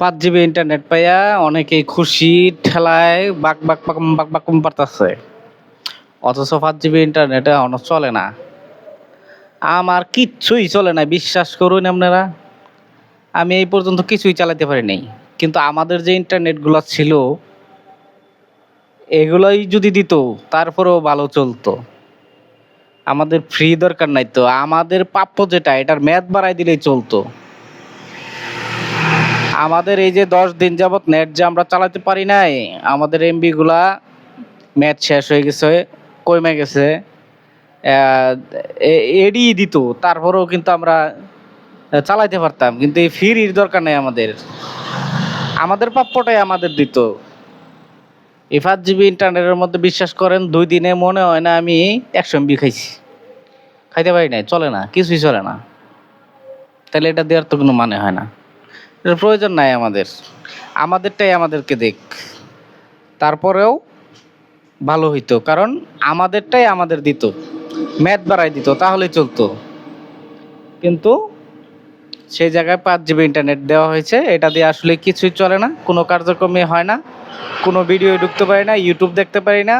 পাঁচ GB internet পাইয়া অনেকেই খুশি, ঠেলায় বাক বাক বাক বাক বাক পারতাছে অথচ পাঁচ জিবি ইন্টারনেটে এখনও চলে না। আমার কিচ্ছুই চলে না, বিশ্বাস করুন আপনারা। আমি এই পর্যন্ত কিছুই চালাতে পারি নাই। কিন্তু আমাদের যে ইন্টারনেটগুলো ছিল, এগুলোই যদি দিত, তারপরেও ভালো চলতো। আমাদের ফ্রি দরকার নাই তো। আমাদের প্রাপ্য যেটা, এটার মেয়াদ বাড়াই দিলেই চলতো। আমাদের এই যে দশ দিন যাবৎ নেট যে আমরা চালাতে পারি নাই, আমাদের এমবি গুলা ম্যাচ শেষ হয়ে গেছে, কমে গেছে। এড়িয়ে দিত তারপরেও কিন্তু আমরা চালাইতে পারতাম, কিন্তু এই ফ্রির দরকার নেই আমাদের। আমাদের প্রাপ্যটাই আমাদের দিত। পাঁচ জিবি ইন্টারনেটের মধ্যে বিশ্বাস করেন, দুই দিনে মনে হয় না আমি একশো এমবি খাইছি। খাইতে পারি নাই, চলে না, কিছুই চলে না। তাহলে এটা দেওয়ার তো কোনো মানে হয় না। এর প্রয়োজন নাই আমাদের। আমাদেরটাই আমাদেরকে দেখ। তারপরেও ভালো হইতো, কারণ আমাদেরটাই আমাদের দিত। ম্যাথ বাড়াই দিত, তাহলেই চলতো। কিন্তু সেই জায়গায় পাঁচ জিবি ইন্টারনেট দেওয়া হয়েছে। এটা দিয়ে আসলে কিছুই চলে না, কোনো কার্যক্রমে হয় না, কোনো ভিডিও ঢুকতে পারি না ইউটিউব দেখতে পারি না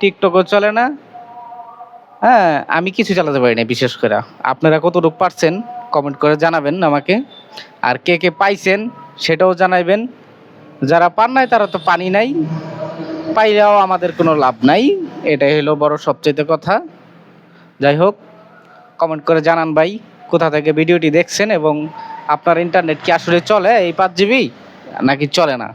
টিকটকও চলে না। হ্যাঁ আমি কিছু চালাতে পারি না, বিশেষ করে। আপনারা কতটুকু পারছেন কমেন্ট করে জানাবেন আমাকে। আর কে কে পাইছেন, সেটাও জানাইবেন। যারা পান নাই, তারা তো পানি নাই। পাইলেও আমাদের কোনো লাভ নাই, এটাই হলো বড় সবচেয়ে কথা। যাই হোক কমেন্ট করে জানান ভাই। কোথা থেকে ভিডিওটি দেখছেন এবং আপনার ইন্টারনেট কি আসলে চলে এই পাঁচ জিবি নাকি চলে না?